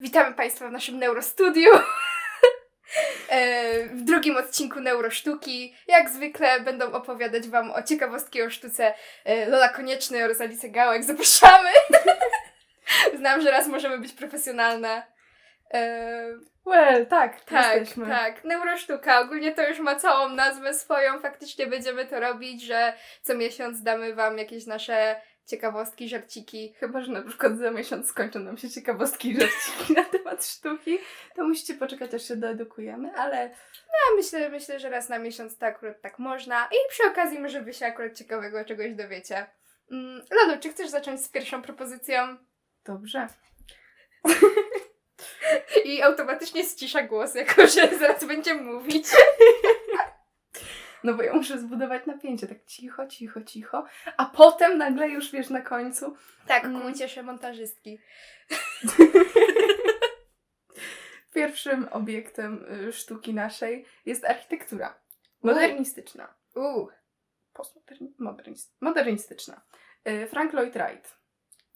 Witamy Państwa w naszym Neurostudiu. E, w drugim odcinku Neurosztuki. Jak zwykle będą opowiadać Wam o ciekawostki o sztuce e, Lola Konieczny oraz Alice Gałek. Zapraszamy! Znam, że raz możemy być profesjonalne. E, Well, tak, tak, jesteśmy. tak. Neurosztuka. Ogólnie to już ma całą nazwę swoją. Faktycznie będziemy to robić, że co miesiąc damy Wam jakieś nasze ciekawostki, żarciki. Chyba, że na przykład za miesiąc skończą nam się ciekawostki i żarciki na temat sztuki, to musicie poczekać, aż się doedukujemy, ale Ja myślę, myślę, że raz na miesiąc to akurat tak można. I przy okazji może wy się akurat ciekawego czegoś dowiecie. Mm, Lolu, czy chcesz zacząć z pierwszą propozycją? dobrze. I automatycznie ścisza głos, jako że zaraz będzie mówić. No bo ja muszę zbudować napięcie, tak cicho, cicho, cicho, a potem nagle już, wiesz, na końcu Tak, Mm. ku cieszę montażystki. pierwszym obiektem y, sztuki naszej jest architektura. Modernistyczna. Uuu, Postmoderni- modernist- modernistyczna. Y, Frank Lloyd Wright.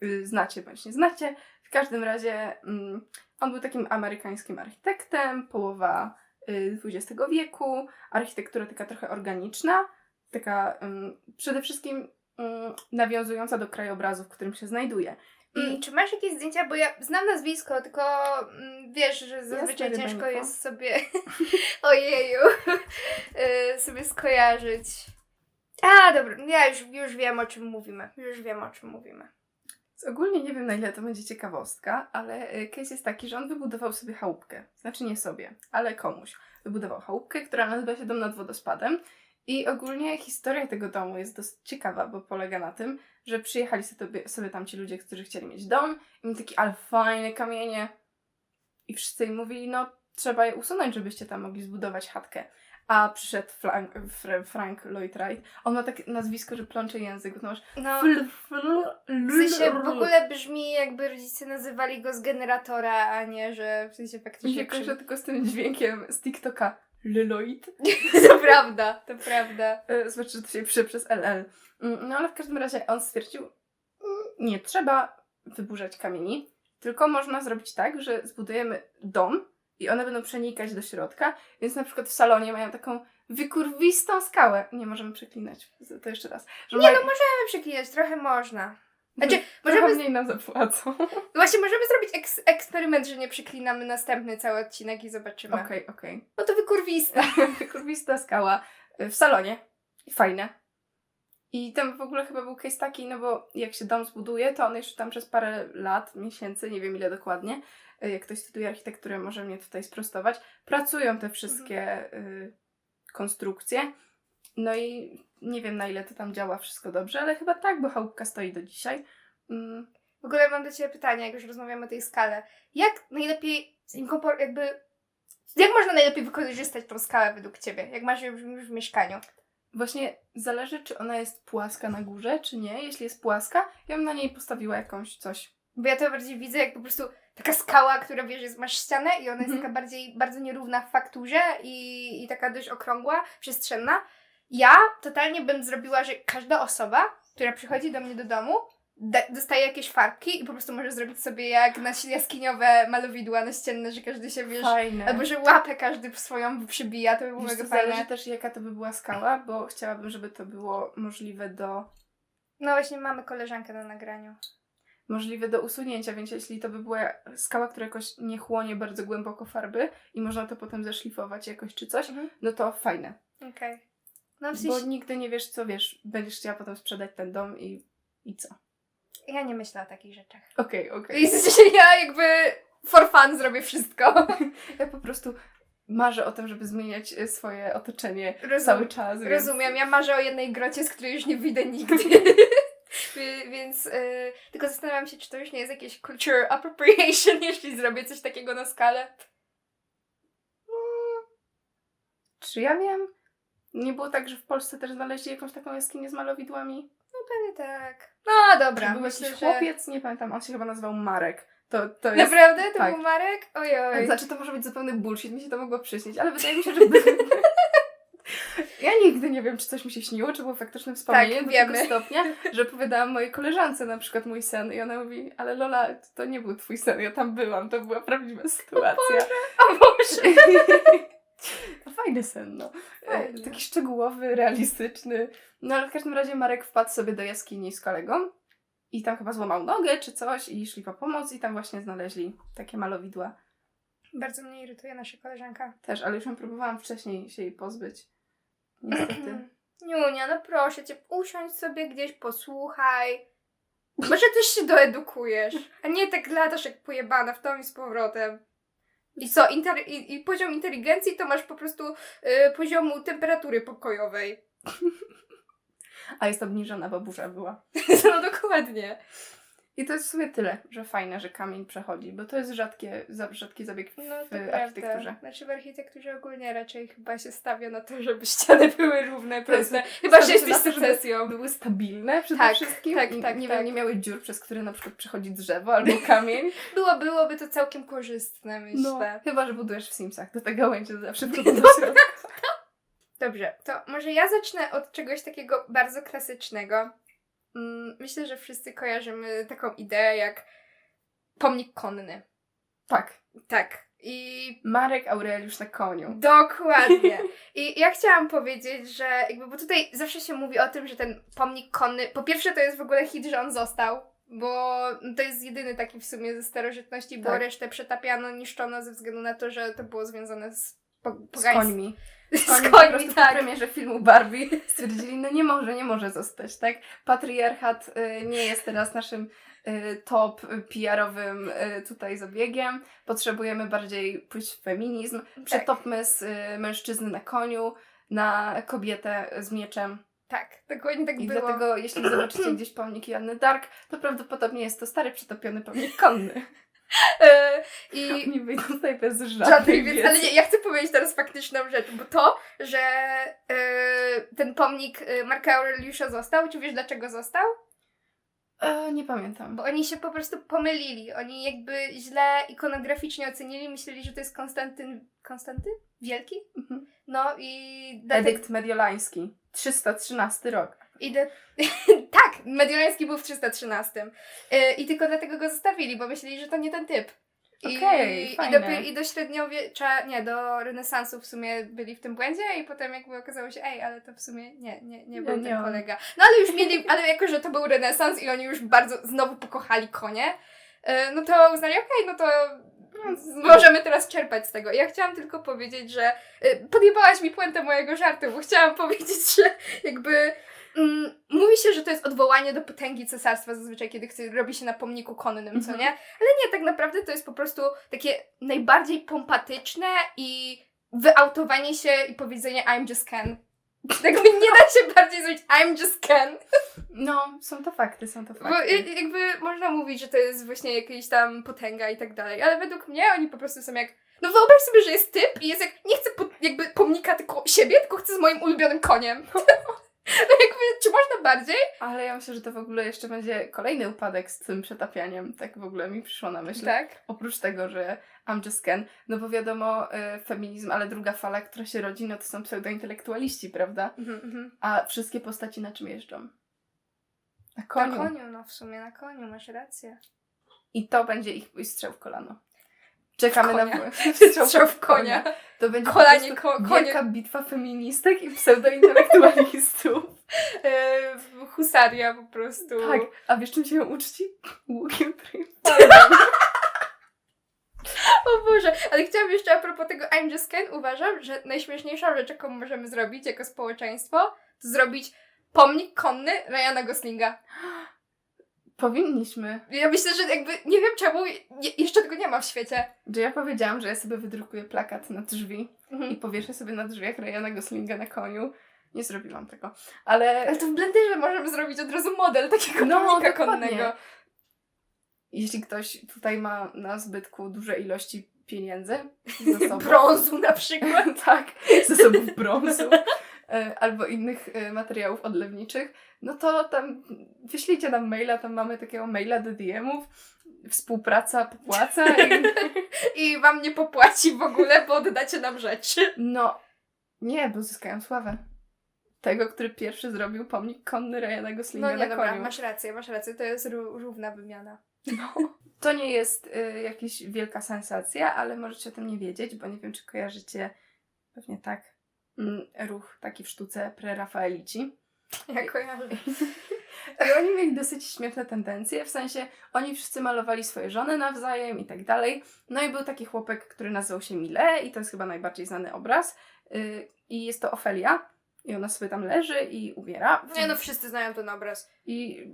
Y, Znacie bądź nie znacie. W każdym razie mm, on był takim amerykańskim architektem, połowa XX wieku. Architektura taka trochę organiczna, taka ym, przede wszystkim ym, nawiązująca do krajobrazu, w którym się znajduje. I czy masz jakieś zdjęcia? Bo ja znam nazwisko, tylko mm, wiesz, że zazwyczaj Jasne, ciężko rybeńko. jest sobie. Ojeju. y, sobie skojarzyć. A, dobra, ja już, już wiem o czym mówimy. Już wiem o czym mówimy. Ogólnie nie wiem na ile to będzie ciekawostka, ale y, case jest taki, że on wybudował sobie chałupkę. Znaczy nie sobie, ale komuś. Wybudował chałupkę, która nazywa się Dom nad wodospadem. I ogólnie historia tego domu jest dosyć ciekawa, bo polega na tym, że przyjechali sobie, sobie tam ci ludzie, którzy chcieli mieć dom i mieli takie, ale fajne kamienie. I wszyscy im mówili, no trzeba je usunąć, żebyście tam mogli zbudować chatkę. A przyszedł Frank, Fr- Frank Lloyd Wright. On ma takie nazwisko, że plącze język. No, masz No, fl, fl, w sensie w ogóle brzmi jakby rodzice nazywali go z generatora, a nie, że w sensie Mi faktycznie się kojarzy tylko z tym dźwiękiem z TikToka Leloid. To prawda, to prawda. E, Znaczy, że to się pisze przez LL. Mm, No ale w każdym razie on stwierdził, mm, nie trzeba wyburzać kamieni, tylko można zrobić tak, że zbudujemy dom i one będą przenikać do środka, więc na przykład w salonie mają taką wykurwistą skałę. Nie możemy przeklinać, to jeszcze raz. Że Nie mają- no, możemy przeklinać, trochę można. Znaczy, Trochę możemy, mniej nam zapłacą. właśnie możemy zrobić eks eksperyment, że nie przeklinamy następny cały odcinek i zobaczymy. Okej, okej. No to wykurwista. kurwista skała y, w salonie. Fajne. I tam w ogóle chyba był case taki, no bo jak się dom zbuduje, to on jeszcze tam przez parę lat, miesięcy, nie wiem ile dokładnie, jak ktoś studiuje architekturę, może mnie tutaj sprostować, pracują te wszystkie y, konstrukcje. No i nie wiem na ile to tam działa wszystko dobrze, ale chyba tak, bo chałupka stoi do dzisiaj. Mm, W ogóle mam do Ciebie pytanie, jak już rozmawiamy o tej skale. Jak najlepiej jakby... Jak można najlepiej wykorzystać tą skalę według Ciebie? Jak masz ją już w mieszkaniu? Właśnie zależy, czy ona jest płaska na górze, czy nie. Jeśli jest płaska, ja bym na niej postawiła jakąś coś Bo ja to bardziej widzę jak po prostu taka skała, która wiesz, jest, masz ścianę i ona jest Mhm. taka bardziej, bardzo nierówna w fakturze i, i taka dość okrągła, przestrzenna. Ja totalnie bym zrobiła, że każda osoba, która przychodzi do mnie do domu, dostaje jakieś farbki i po prostu może zrobić sobie jak na jaskiniowe malowidła naścienne, że każdy się, wiesz, Fajne. albo że łapę każdy swoją przybija, to by było Wiesz, mega to zależy fajne. też jaka to by była skała, bo chciałabym, żeby to było możliwe do, No właśnie mamy koleżankę na nagraniu. Możliwe do usunięcia, więc jeśli to by była skała, która jakoś nie chłonie bardzo głęboko farby i można to potem zeszlifować jakoś czy coś, Mhm. no to fajne. Okej. No w Bo sensie, nigdy nie wiesz, co wiesz. Będziesz chciała potem sprzedać ten dom i, i co. ja nie myślę o takich rzeczach. Okej, okej. I w sensie ja jakby for fun zrobię wszystko. Ja po prostu marzę o tym, żeby zmieniać e, swoje otoczenie Rozum- cały czas. Więc... Rozumiem, ja marzę o jednej grocie, z której już nie wyjdę nigdy. Więc y, tylko zastanawiam się, czy to już nie jest jakieś culture appropriation, jeśli zrobię coś takiego na skalę. Czy ja wiem? Nie było tak, że w Polsce też znaleźli jakąś taką jaskinię z malowidłami? No pewnie tak. No dobra, Czy był myślę, jakiś że... chłopiec, nie pamiętam, on się chyba nazywał Marek. To, to jest... Naprawdę? To tak. był Marek? Ojoj. Znaczy, to może być zupełny bullshit, mi się to mogło przyśnić, ale wydaje mi się, że. Ja nigdy nie wiem, czy coś mi się śniło, czy było faktyczne wspomnienie Tak, do wiemy. tego stopnia, że powiedziałam mojej koleżance na przykład mój sen i ona mówi, ale Lola, to nie był twój sen, ja tam byłam, to była prawdziwa sytuacja. O Boże! To fajny sen, no. E, Fajny. Taki szczegółowy, realistyczny. No ale w każdym razie Marek wpadł sobie do jaskini z kolegą i tam chyba złamał nogę czy coś i szli po pomoc i tam właśnie znaleźli takie malowidła. Bardzo mnie irytuje nasza koleżanka. Też, ale już ją próbowałam wcześniej się jej pozbyć. Niestety. Niunia, no proszę cię, usiądź sobie gdzieś, posłuchaj. Może też się doedukujesz, a nie tak latasz jak pojebana w tom i z powrotem. I co, inter- i, i poziom inteligencji to masz po prostu y, poziomu temperatury pokojowej. A jest obniżona, bo burza była. No dokładnie. I to jest w sumie tyle, że fajne, że kamień przechodzi, bo to jest rzadkie, za, rzadki zabieg w No to architekturze. prawda. Znaczy w architekturze ogólnie raczej chyba się stawia na to, żeby ściany były równe, proste. Chyba, że stawia się jesteś secesją. Były stabilne przede Tak, wszystkim tak, tak, nie, tak. Nie miały dziur, przez które na przykład przechodzi drzewo albo kamień. Było, byłoby to całkiem korzystne, No, myślę. chyba, że budujesz w Simsach, to te gałęzie zawsze środka. Dobrze, to może ja zacznę od czegoś takiego bardzo klasycznego. Mm, Myślę, że wszyscy kojarzymy taką ideę jak pomnik konny. Tak. Tak. I Marek Aureliusz na koniu. dokładnie. I ja chciałam powiedzieć, że jakby, bo tutaj zawsze się mówi o tym, że ten pomnik konny, po pierwsze to jest w ogóle hit, że on został, bo to jest jedyny taki w sumie ze starożytności, bo Tak. resztę przetapiano, niszczono ze względu na to, że to było związane z po, Z końmi. Oni po prostu po tak. premierze filmu Barbie stwierdzili, no nie może, nie może zostać, tak? Patriarchat y, nie jest teraz naszym y, top PR-owym y, tutaj zabiegiem. Potrzebujemy bardziej pójść w feminizm. Przetopmy z y, mężczyzny na koniu na kobietę z mieczem. Tak, dokładnie tak I było. dlatego, jeśli zobaczycie gdzieś pomnik Joanny Dark, to prawdopodobnie jest to stary, przetopiony pomnik konny. E, I Oni wyjdą tutaj bez żadnej żadnej wiedzy. Ale nie, ja chcę powiedzieć teraz faktyczną rzecz, bo to, że e, ten pomnik e, Marka Aureliusza został, czy wiesz dlaczego został? E, nie pamiętam. Bo oni się po prostu pomylili. Oni jakby źle ikonograficznie ocenili, myśleli, że to jest Konstantyn... Konstantyn? Wielki? Mhm. No i... Edykt mediolański. 313 rok. I de... tak, Mediolański był w 313. E, I tylko dlatego go zostawili, bo myśleli, że to nie ten typ. I, Okej, i, fajne. do, I do średniowiecza, nie, do renesansu w sumie byli w tym błędzie i potem jakby okazało się, ej, ale to w sumie nie, nie, nie był Nie, ten kolega. No ale już mieli, ale jako, że to był renesans i oni już bardzo znowu pokochali konie, e, no to uznali, okej, no to możemy teraz czerpać z tego. Ja chciałam tylko powiedzieć, że y, podjebałaś mi puentę mojego żartu, bo chciałam powiedzieć, że jakby mm, mówi się, że to jest odwołanie do potęgi cesarstwa zazwyczaj, kiedy chce, robi się na pomniku konnym, co Mhm. nie? Ale nie, tak naprawdę to jest po prostu takie najbardziej pompatyczne i wyautowanie się i powiedzenie I'm just Ken. Jakby nie da się bardziej zrobić I'm just Ken. No, są to fakty, są to Bo fakty. y- jakby można mówić, że to jest właśnie jakaś tam potęga i tak dalej, ale według mnie oni po prostu są jak. No wyobraź sobie, że jest typ i jest jak. Nie chcę po, jakby pomnika tylko siebie, tylko chcę z moim ulubionym koniem. No jakby, czy można bardziej? Ale ja myślę, że to w ogóle jeszcze będzie kolejny upadek z tym przetapianiem. Tak w ogóle mi przyszło na myśl. Tak. Oprócz tego, że I'm just Ken, no bo wiadomo, y, feminizm, ale druga fala, która się rodzi, no to są pseudointelektualiści, prawda? Mhm, mhm. A wszystkie postaci na czym jeżdżą? Na Na koniu. koniu, no w sumie na koniu, masz rację. I to będzie ich ich strzał w kolano. Czekamy Konia. na Strzał w konia. To będzie Kolanie, ko- konie. wielka bitwa feministek i pseudointelektualistów. E, husaria po prostu. tak, a wiesz czym się ją uczci? Łukiem. O Boże, ale chciałam jeszcze a propos tego I'm just Ken, uważam, że najśmieszniejszą rzecz, jaką możemy zrobić jako społeczeństwo, to zrobić pomnik konny Ryana Goslinga. Powinniśmy. Ja myślę, że jakby, nie wiem czemu, je, jeszcze tego nie ma w świecie. Że ja powiedziałam, że ja sobie wydrukuję plakat na drzwi i Mhm. powieszę sobie na drzwiach Ryana Goslinga na koniu. Nie zrobiłam tego. Ale Ale to w Blenderze możemy zrobić od razu model takiego No, pomnika konnego. jeśli ktoś tutaj ma na zbytku duże ilości pieniędzy, zasobów, Brązu na przykład. tak, zasobów brązu albo innych e, materiałów odlewniczych, no to tam wyślijcie nam maila, tam mamy takiego maila do DM-ów, współpraca popłaca i I wam nie popłaci w ogóle, bo oddacie nam rzeczy. no, nie, bo zyskają sławę. tego, który pierwszy zrobił pomnik konny Ryana Goslinga No nie, na dobra, koniu. masz rację, masz rację, to jest ró- równa wymiana. No. To nie jest y, jakaś wielka sensacja, ale możecie o tym nie wiedzieć, bo nie wiem, czy kojarzycie pewnie tak ruch taki w sztuce prerafaelici. Ja kojarzę. I oni mieli dosyć śmieszne tendencje, w sensie oni wszyscy malowali swoje żony nawzajem i tak dalej. No i był taki chłopek, który nazywał się Mile i to jest chyba najbardziej znany obraz. Y, I jest to Ofelia i ona sobie tam leży i umiera. Nie no, wszyscy znają ten obraz. I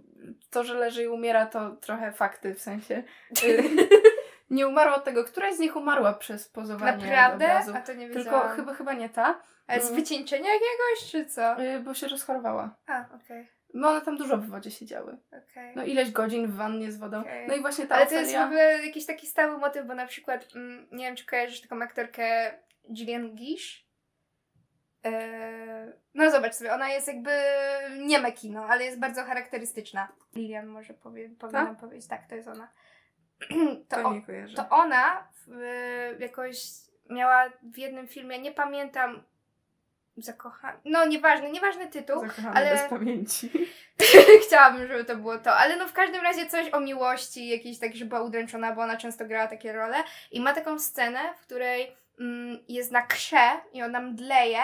to, że leży i umiera, to trochę fakty, w sensie y, nie umarła od tego, któraś z nich umarła przez pozowanie Naprawdę? do obrazu. A to nie Tylko wiedziałam. chyba, chyba nie ta, Ale z Mm. wycieńczenia jakiegoś, czy co? y, bo się rozchorowała. A, okej, No one tam dużo w wodzie siedziały. okej. No ileś godzin w wannie z wodą. Okej. No i właśnie ta Ale to jest w Ofelia... ogóle jakiś taki stały motyw, bo na przykład, mm, nie wiem czy kojarzysz taką aktorkę Gillian Gish? Eee, no zobacz sobie, ona jest jakby nieme kino, ale jest bardzo charakterystyczna. Lilian może powie, powinnam powiedzieć, tak, to jest ona. To, To, nie kojarzę. to ona w, jakoś miała w jednym filmie, nie pamiętam, zakochana, no nieważne, nieważny tytuł, Zakochany ale- bez pamięci. Chciałabym, żeby to było to, ale no w każdym razie coś o miłości, jakiejś tak, że była udręczona, bo ona często grała takie role i ma taką scenę, w której mm, jest na krze i ona mdleje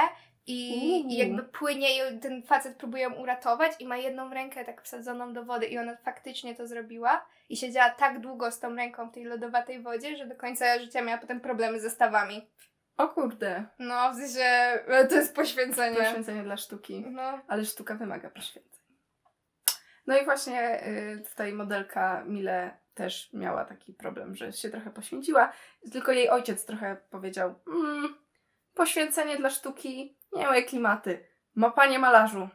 i, i jakby płynie i ten facet próbuje ją uratować i ma jedną rękę tak wsadzoną do wody i ona faktycznie to zrobiła i siedziała tak długo z tą ręką w tej lodowatej wodzie, że do końca życia miała potem problemy ze stawami. O kurde. No, w sensie, to jest poświęcenie. Poświęcenie dla sztuki. No. Ale sztuka wymaga poświęceń. No i właśnie y, tutaj modelka Mile też miała taki problem, że się trochę poświęciła. Tylko jej ojciec trochę powiedział: mm, Poświęcenie dla sztuki, nie moje klimaty. Ma panie malarzu.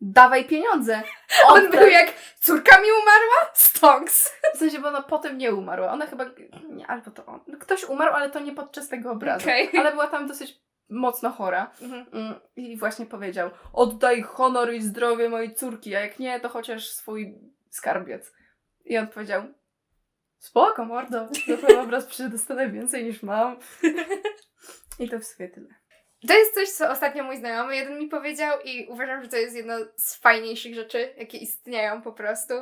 Dawaj pieniądze. On był jak córka mi umarła? Stonks. W sensie, bo ona potem nie umarła. Ona chyba. Nie, albo to on. Ktoś umarł, ale to nie podczas tego obrazu. Okej. Ale była tam dosyć mocno chora. Mhm. Mm, I właśnie powiedział: Oddaj honor i zdrowie mojej córki, a jak nie, to chociaż swój skarbiec. I on powiedział: Spoko, mordo, za ten obraz przedostanę więcej niż mam. I to w sumie tyle. To jest coś, co ostatnio mój znajomy jeden mi powiedział i uważam, że to jest jedno z fajniejszych rzeczy, jakie istnieją po prostu.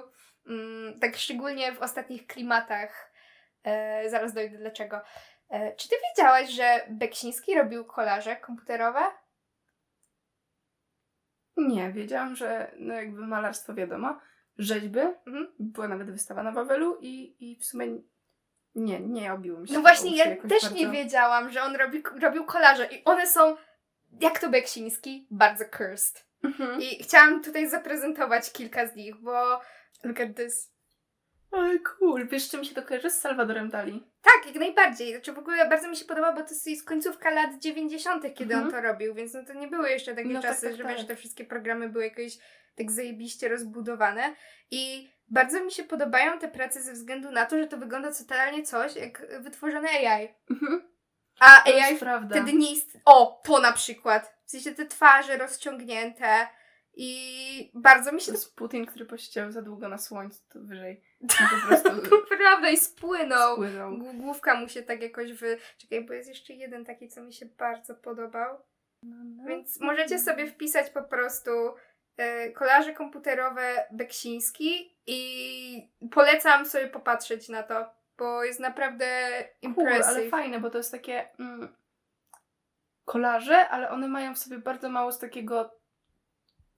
Mm, tak szczególnie w ostatnich klimatach. E, zaraz dojdę dlaczego. E, czy ty wiedziałaś, że Beksiński robił kolaże komputerowe? Nie, wiedziałam, że no jakby malarstwo wiadomo, rzeźby, Mhm. była nawet wystawa na Wawelu i, i w sumie nie, nie obiło mi się No właśnie, ja też bardzo. nie wiedziałam, że on robi, robił kolaże i one są, jak to Beksiński, bardzo cursed. Mhm. I chciałam tutaj zaprezentować kilka z nich, bo look at this. Ale cool. Wiesz, czy mi się to kojarzy z Salvadorem Dali? Tak, jak najbardziej. Znaczy w ogóle bardzo mi się podoba, bo to jest końcówka lat 90., kiedy Mhm. on to robił, więc no to nie były jeszcze takie No tak, czasy, tak, że tak. wiesz, te wszystkie programy były jakieś tak zajebiście rozbudowane. I bardzo mi się podobają te prace ze względu na to, że to wygląda totalnie coś jak wytworzone AI. Mhm. A To AI jest wtedy nie ist... O, to na przykład. W sensie te twarze rozciągnięte i bardzo mi się To to jest Putin, który posiedział za długo na słońcu, to wyżej. Po prostu prawda i spłynął. spłynął. Główka mu się tak jakoś wy... Czekaj, bo jest jeszcze jeden taki, co mi się bardzo podobał. Więc możecie sobie wpisać po prostu e, kolaże komputerowe Beksiński i polecam sobie popatrzeć na to, bo jest naprawdę Cool, ale fajne, bo to jest takie mm, kolaże, ale one mają w sobie bardzo mało z takiego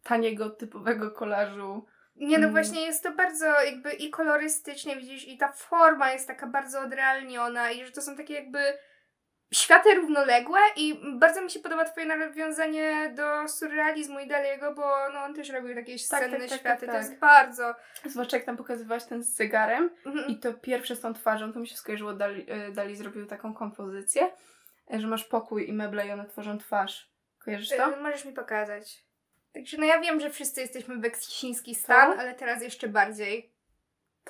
taniego, typowego kolażu. Nie, no Mm. właśnie jest to bardzo jakby i kolorystycznie, widzisz, i ta forma jest taka bardzo odrealniona i że to są takie jakby światy równoległe i bardzo mi się podoba twoje nawiązanie do surrealizmu i Daliego, bo no on też robił takie Tak, scenne tak, tak, światy, tak, to jest tak. bardzo... Zwłaszcza jak tam pokazywałaś ten z zegarem Mhm. i to pierwsze z tą twarzą, to mi się skojarzyło, Dali, e, Dali zrobił taką kompozycję, e, że masz pokój i meble i one tworzą twarz. Kojarzysz to? Y, Możesz mi pokazać. Także no ja wiem, że wszyscy jesteśmy beksiński stan, To? ale teraz jeszcze bardziej.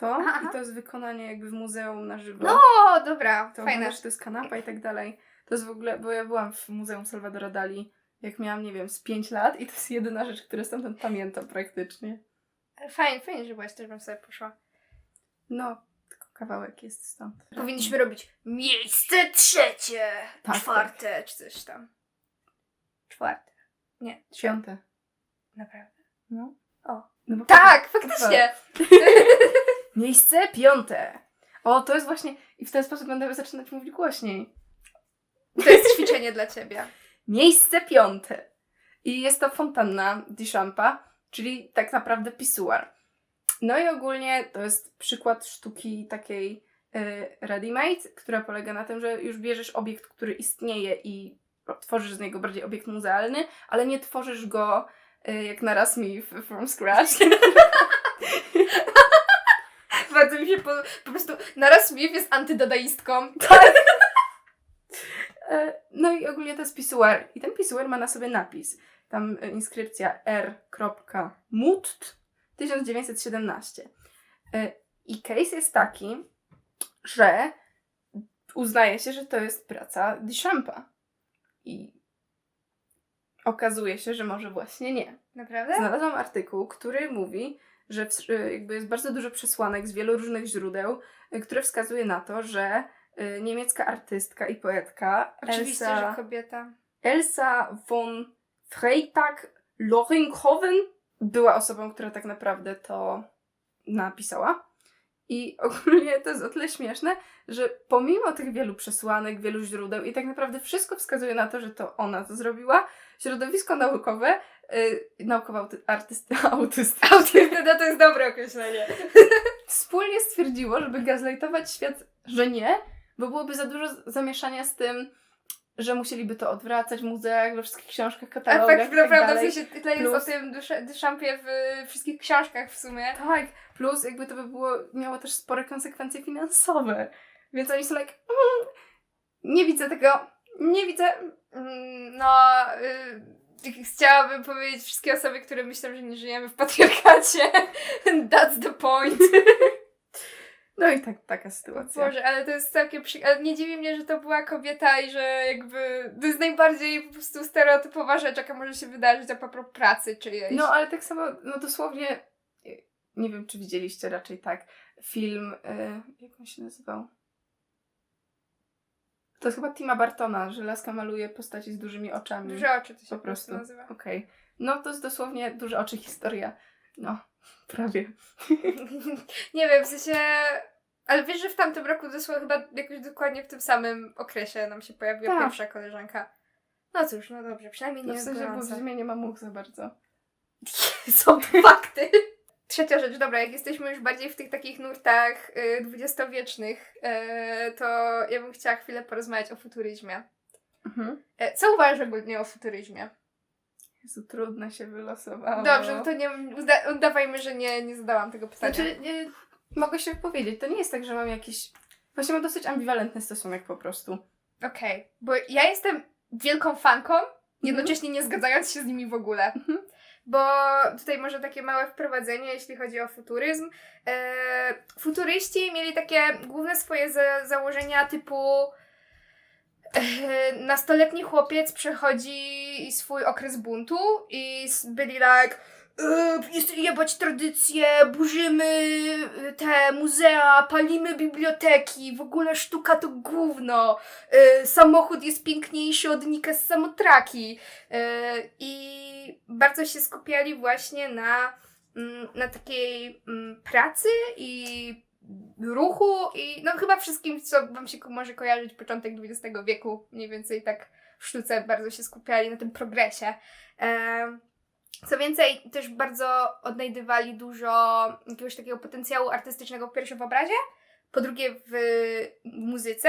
To Aha. i to jest wykonanie jakby w muzeum na żywo. No, dobra, to fajne. to jest kanapa i tak dalej. To jest w ogóle, bo ja byłam w Muzeum Salvadora Dali, jak miałam, nie wiem, z 5 lat i to jest jedyna rzecz, którą stamtąd pamiętam praktycznie. Fajnie, fajnie, że byłaś, też bym sobie poszła. No, tylko kawałek jest stąd. Powinniśmy robić miejsce trzecie, Tak, czwarte, czy coś tam. Czwarte. Nie, Piąte. Naprawdę? No. O. No Tak, faktycznie. Miejsce piąte. O, to jest właśnie... I w ten sposób będę zaczynać mówić głośniej. To jest ćwiczenie dla ciebie. Miejsce piąte. I jest to fontanna Duchampa, czyli tak naprawdę pisuar. No i ogólnie to jest przykład sztuki takiej y, ready-made, która polega na tym, że już bierzesz obiekt, który istnieje i tworzysz z niego bardziej obiekt muzealny, ale nie tworzysz go y, jak na Smith from scratch. Bardzo mi się po, po prostu naraz Smith jest antydadaistką. E, No i ogólnie to jest pisuar. I ten pisuar ma na sobie napis. Tam e, inskrypcja r.mutt 1917. E, I case jest taki, że uznaje się, że to jest praca Duchampa. I okazuje się, że może właśnie nie. Naprawdę? Znalazłam artykuł, który mówi, że w, y, jakby jest bardzo dużo przesłanek z wielu różnych źródeł, y, które wskazuje na to, że y, niemiecka artystka i poetka Oczywiście, Elsa, że kobieta. Elsa von Freytag Loringhoven była osobą, która tak naprawdę to napisała. I ogólnie to jest o tyle śmieszne, że pomimo tych wielu przesłanek, wielu źródeł i tak naprawdę wszystko wskazuje na to, że to ona to zrobiła, środowisko naukowe, yy, naukowe auty, artysty, autysty, Autyzm, no to jest dobre określenie. wspólnie stwierdziło, żeby gaslightować świat, że nie, bo byłoby za dużo zamieszania z tym, że musieliby to odwracać w muzeach, we wszystkich książkach, katalogach Efekt i tak naprawdę, w dalej. sensie tyle jest Plus- o tym Duszampie w wszystkich książkach w sumie. Tak, plus jakby to by było, miało też spore konsekwencje finansowe. Więc oni są like, mm, nie widzę tego, nie widzę. Mm, No, y, chciałabym powiedzieć wszystkie osoby, które myślą, że nie żyjemy w patriarchacie. That's the point. No i tak, taka sytuacja. Boże, ale to jest całkiem przy... ale Nie dziwi mnie, że to była kobieta i że jakby to jest najbardziej po prostu stereotypowa rzecz, jaka może się wydarzyć a propos pracy czyjejś. No ale tak samo, no dosłownie, nie wiem czy widzieliście raczej tak, film, y, jak on się nazywał? To jest chyba Tima Bartona, że laska maluje postaci z dużymi oczami. Duże oczy to się po prostu nazywa. Okej. No to jest dosłownie duże oczy historia. No, prawie. nie wiem, w sensie... Ale wiesz, że w tamtym roku dosłownie chyba jakoś dokładnie w tym samym okresie nam się pojawiła Tak. pierwsza koleżanka. No cóż, no dobrze, przynajmniej nie No w sensie, bo w zimie nie ma much za bardzo. Są to fakty. Trzecia rzecz, dobra, jak jesteśmy już bardziej w tych takich nurtach y, dwudziestowiecznych, y, to ja bym chciała chwilę porozmawiać o futuryzmie. Mhm. E, co uważasz ogólnie o futuryzmie? Jezu, trudne się wylosowało. Dobrze, no to nie, uda, udawajmy, że nie, nie zadałam tego pytania. Znaczy, nie, mogę się wypowiedzieć. To nie jest tak, że mam jakiś... Właśnie mam dosyć ambiwalentny stosunek po prostu. Okej, bo ja jestem wielką fanką, jednocześnie nie zgadzając się z nimi w ogóle. Mhm. Bo tutaj może takie małe wprowadzenie, jeśli chodzi o futuryzm. E, futuryści mieli takie główne swoje za, założenia typu e, nastoletni chłopiec przechodzi swój okres buntu i byli like e, jebać tradycje, burzymy e, te muzea, palimy biblioteki, w ogóle sztuka to gówno, samochód jest piękniejszy od Nika z samotraki e, i bardzo się skupiali właśnie na, mm, na takiej mm, pracy i ruchu i no chyba wszystkim, co wam się może kojarzyć początek XX wieku, mniej więcej tak w sztuce bardzo się skupiali na tym progresie. Co więcej, też bardzo odnajdywali dużo jakiegoś takiego potencjału artystycznego po pierwsze w obrazie, po drugie w muzyce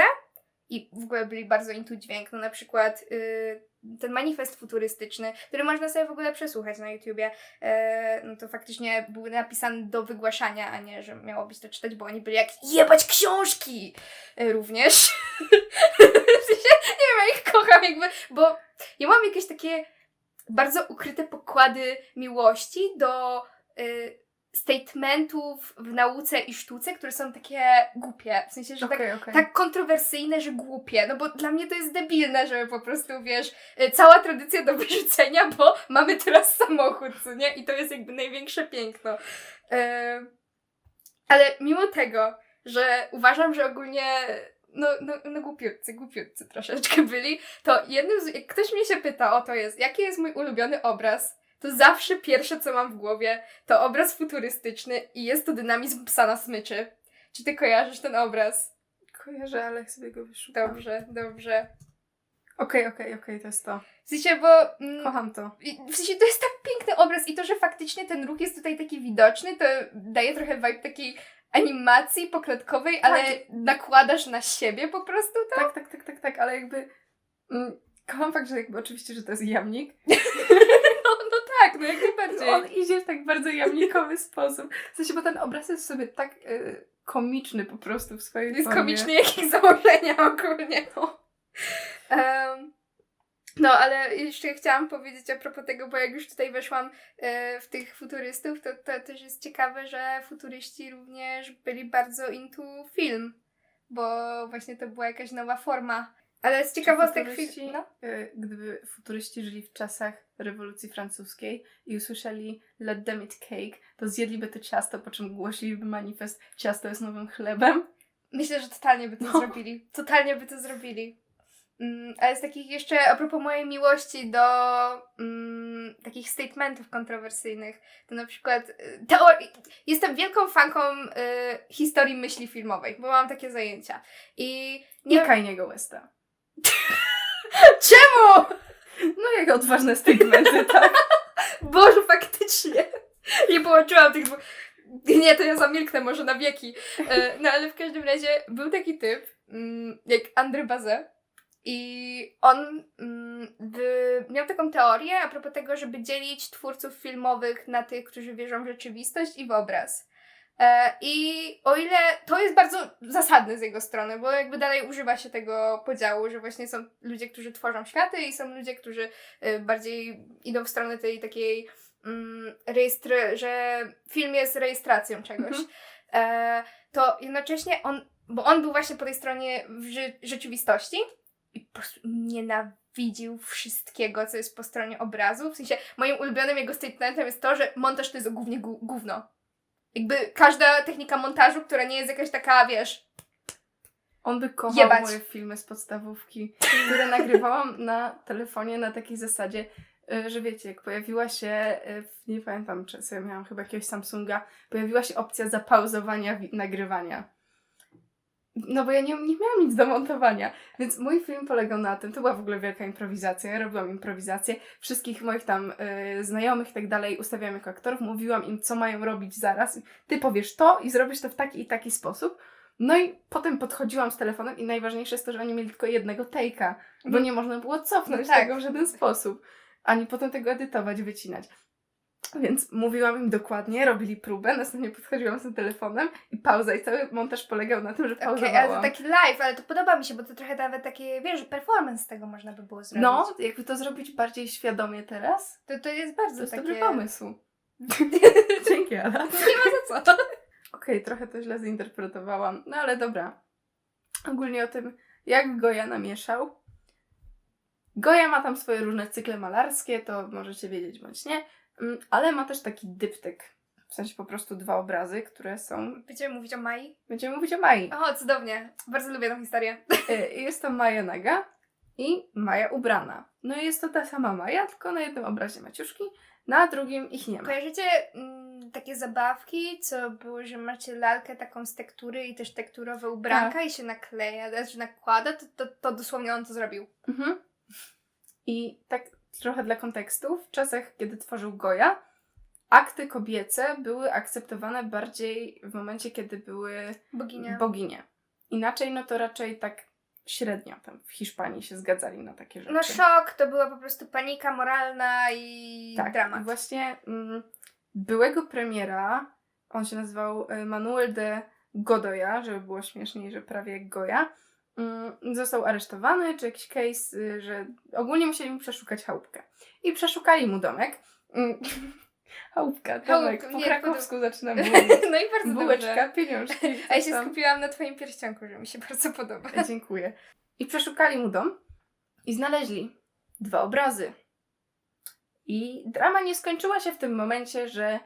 i w ogóle byli bardzo intu dźwięk. No na przykład y, ten manifest futurystyczny, który można sobie w ogóle przesłuchać na YouTubie, e, no to faktycznie był napisany do wygłaszania, a nie, że miało być to czytać, bo oni byli jak jebać książki e, również. nie wiem, ja ich kocham jakby, bo ja mam jakieś takie bardzo ukryte pokłady miłości do y, statementów w nauce i sztuce, które są takie głupie. W sensie, że tak Okej, okej. tak kontrowersyjne, że głupie. No bo dla mnie to jest debilne, że po prostu, wiesz, y, cała tradycja do wyrzucenia, bo mamy teraz samochód, co nie? I to jest jakby największe piękno. Ym, ale mimo tego, że uważam, że ogólnie no, no, no głupiutcy, głupiutcy troszeczkę byli, to jednym z... Jak ktoś mnie się pyta o to jest, jaki jest mój ulubiony obraz, to zawsze pierwsze, co mam w głowie, to obraz futurystyczny i jest to dynamizm psa na smyczy. Czy ty kojarzysz ten obraz? Kojarzę, ale sobie go wyszukam. Dobrze, dobrze. Okej, okej, okej, to jest to. W sensie, bo... Mm, Kocham to. W sensie to jest tak piękny obraz i to, że faktycznie ten ruch jest tutaj taki widoczny, to daje trochę vibe takiej animacji poklatkowej, ale nakładasz na siebie po prostu to. Tak, tak, tak, tak, tak, ale jakby... Mm, kocham fakt, że jakby oczywiście, że to jest jamnik. No, no tak, no jak najbardziej. On idzie w tak bardzo jamnikowy sposób. W sensie, bo ten obraz jest sobie tak y, komiczny po prostu w swojej jest formie. komiczny jak ich założenia ogólnie. No. Em, no, ale jeszcze chciałam powiedzieć a propos tego, bo jak już tutaj weszłam e, w tych futurystów, to, to też jest ciekawe, że futuryści również byli bardzo into film, bo właśnie to była jakaś nowa forma. Ale z ciekawostek film... No. Y, Gdyby futuryści żyli w czasach rewolucji francuskiej i usłyszeli Let them eat cake, to zjedliby to ciasto, po czym głosiliby manifest ciasto jest nowym chlebem. Myślę, że totalnie by to No. zrobili. Totalnie by to zrobili. Mm, ale z takich jeszcze, a propos mojej miłości do mm, takich statementów kontrowersyjnych, to na przykład y, teorii. Jestem wielką fanką y, historii myśli filmowej, bo mam takie zajęcia. I Nie nie Kaniego Westa. Czemu? No jego odważne statementy, tak. Boże, faktycznie. Nie połączyłam tych dwóch. Nie, to ja zamilknę może na wieki. E, No ale w każdym razie był taki typ, mm, jak André Bazin. I on mm, by, miał taką teorię a propos tego, żeby dzielić twórców filmowych na tych, którzy wierzą w rzeczywistość i w obraz. E, I o ile to jest bardzo zasadne z jego strony, bo jakby dalej używa się tego podziału, że właśnie są ludzie, którzy tworzą światy i są ludzie, którzy y, bardziej idą w stronę tej takiej mm, rejestry, że film jest rejestracją czegoś. Mhm. E, to jednocześnie on, bo on był właśnie po tej stronie w ży- rzeczywistości i po prostu nienawidził wszystkiego, co jest po stronie obrazu. W sensie moim ulubionym jego statementem jest to, że montaż to jest głównie gó- gówno. Jakby każda technika montażu, która nie jest jakaś taka, wiesz, On by kochał Jebać. moje filmy z podstawówki, które nagrywałam na telefonie na takiej zasadzie, y, że wiecie, jak pojawiła się, y, nie pamiętam, czy sobie miałam chyba jakiegoś Samsunga, pojawiła się opcja zapauzowania nagrywania. No bo ja nie, nie miałam nic do montowania, więc mój film polegał na tym, to była w ogóle wielka improwizacja, ja robiłam improwizację, wszystkich moich tam y, znajomych i tak dalej ustawiałam jako aktorów, mówiłam im, co mają robić zaraz, ty powiesz to i zrobisz to w taki i taki sposób, no i potem podchodziłam z telefonem i najważniejsze jest to, że oni mieli tylko jednego take'a, bo Mhm. nie można było cofnąć No tak. tego w żaden sposób, ani potem tego edytować, wycinać. Więc mówiłam im dokładnie, robili próbę, następnie podchodziłam z tym telefonem i pauza i cały montaż polegał na tym, że Okej, pauzowałam. ale to taki live, ale to podoba mi się, bo to trochę nawet takie, wiesz, performance z tego można by było zrobić. No, jakby to zrobić bardziej świadomie teraz, To, to jest bardzo to jest takie... dobry pomysł. Dzięki, Ala. No nie ma za co. Okej, trochę to źle zinterpretowałam, no ale dobra. Ogólnie o tym, jak Goja namieszał. Goja ma tam swoje różne cykle malarskie, to możecie wiedzieć bądź nie, ale ma też taki dyptyk. W sensie po prostu dwa obrazy, które są. Będziemy mówić o Mai? Będziemy mówić o Mai. O, cudownie. Bardzo lubię tą historię. Y, Jest to Maja Naga i Maja ubrana. No i jest to ta sama Maja, tylko na jednym obrazie maciuszki, na drugim ich nie ma. Kojarzycie mm, takie zabawki, co było, że macie lalkę taką z tektury i też tekturowe ubranka i się nakleja, znaczy nakłada, to, to, to dosłownie on to zrobił. Mhm. I tak trochę dla kontekstu, w czasach, kiedy tworzył Goja, akty kobiece były akceptowane bardziej w momencie, kiedy były Boginia. boginie. Inaczej, no to raczej tak średnio tam w Hiszpanii się zgadzali na takie rzeczy. no szok, to była po prostu panika moralna i tak, dramat. I właśnie mm, byłego premiera, on się nazywał y, Manuel de Godoya, żeby było śmieszniej, że prawie jak Goja, mm, został aresztowany, czy jakiś case, y, że ogólnie musieli mu przeszukać chałupkę. I przeszukali mu domek. Mm, Chałupka, domek, Chałupka, po nie, krakowsku zaczynam mówić. no i bardzo Bułeczka, dobrze. pieniążki. A ja się tam. skupiłam na twoim pierścionku, że mi się bardzo podoba. Dziękuję. I przeszukali mu dom i znaleźli dwa obrazy. I drama nie skończyła się w tym momencie, że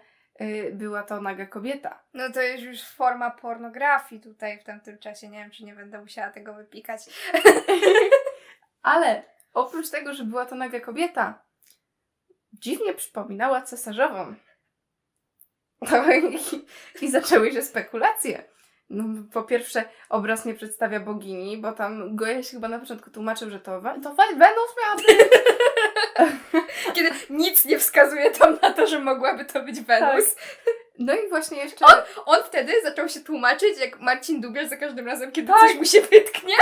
była to naga kobieta. No to jest już forma pornografii tutaj w tamtym czasie. Nie wiem, czy nie będę musiała tego wypikać. Ale oprócz tego, że była to naga kobieta, dziwnie przypominała cesarzową. No i, i zaczęły się spekulacje. No, po pierwsze, obraz nie przedstawia bogini, bo tam Goja się chyba na początku tłumaczył, że to, We- to We- Wenus miała być. Kiedy nic nie wskazuje tam na to, że mogłaby to być Wenus. No i właśnie jeszcze... On wtedy zaczął się tłumaczyć, jak Marcin Dubiel za każdym razem, kiedy Tak. coś mu się wytknie.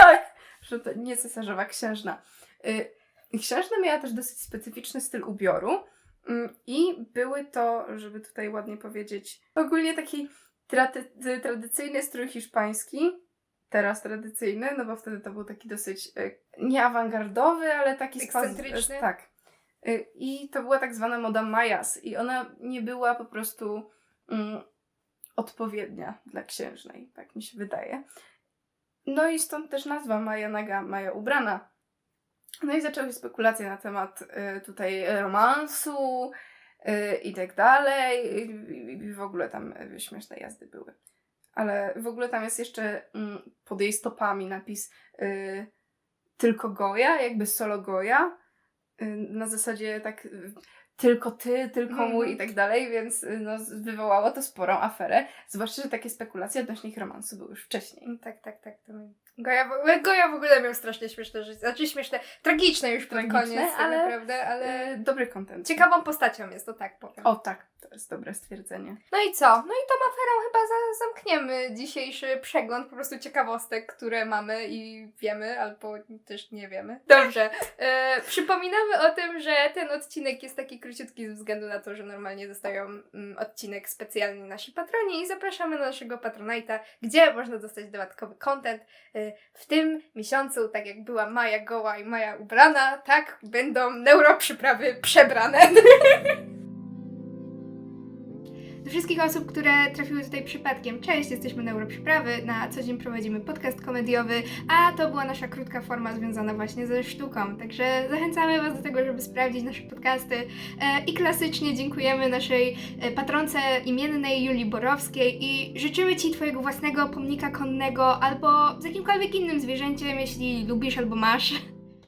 że to nie cesarzowa księżna. Y, Księżna miała też dosyć specyficzny styl ubioru mm, i były to, żeby tutaj ładnie powiedzieć, ogólnie taki trady- tradycyjny strój hiszpański, teraz tradycyjny, no bo wtedy to był taki dosyć y, nie awangardowy, ale taki spas- Ekscentryczny. Tak. Y, I to była tak zwana moda majas i ona nie była po prostu mm, odpowiednia dla księżnej, tak mi się wydaje. No i stąd też nazwa Maja Naga, Maja ubrana. No i zaczęły się spekulacje na temat y, tutaj romansu i tak dalej. I, w ogóle tam y, śmieszne jazdy były. Ale w ogóle tam jest jeszcze mm, pod jej stopami napis y, tylko Goja, jakby solo Goja. Y, na zasadzie tak y, tylko ty, tylko Mhm. mój i tak dalej, więc y, no, wywołało to sporą aferę. Zwłaszcza, że takie spekulacje odnośnie ich romansu były już wcześniej. Tak, tak, tak. To mi... Goja, w Goja w ogóle miał strasznie śmieszne życie. Znaczy śmieszne, tragiczne już pod koniec, tak ale- naprawdę, ale Y, dobry content. ciekawą postacią jest, to tak powiem. O tak, to jest dobre stwierdzenie. No i co? No i tą aferą chyba za, zamkniemy dzisiejszy przegląd po prostu ciekawostek, które mamy i wiemy, albo też nie wiemy. Dobrze. E, przypominamy o tym, że ten odcinek jest taki króciutki ze względu na to, że normalnie dostają mm, odcinek specjalny nasi patroni i zapraszamy na naszego patronajta, gdzie można dostać dodatkowy content. E, w tym miesiącu, tak jak była Maja goła i Maja ubrana, tak będą neuroprzyprawy przebrane. Wszystkich osób, które trafiły tutaj przypadkiem, cześć, jesteśmy Neuroprzyprawy, na co dzień prowadzimy podcast komediowy, a to była nasza krótka forma związana właśnie ze sztuką, także zachęcamy Was do tego, żeby sprawdzić nasze podcasty. E, i klasycznie dziękujemy naszej e, patronce imiennej Julii Borowskiej i życzymy Ci Twojego własnego pomnika konnego albo z jakimkolwiek innym zwierzęciem, jeśli lubisz albo masz.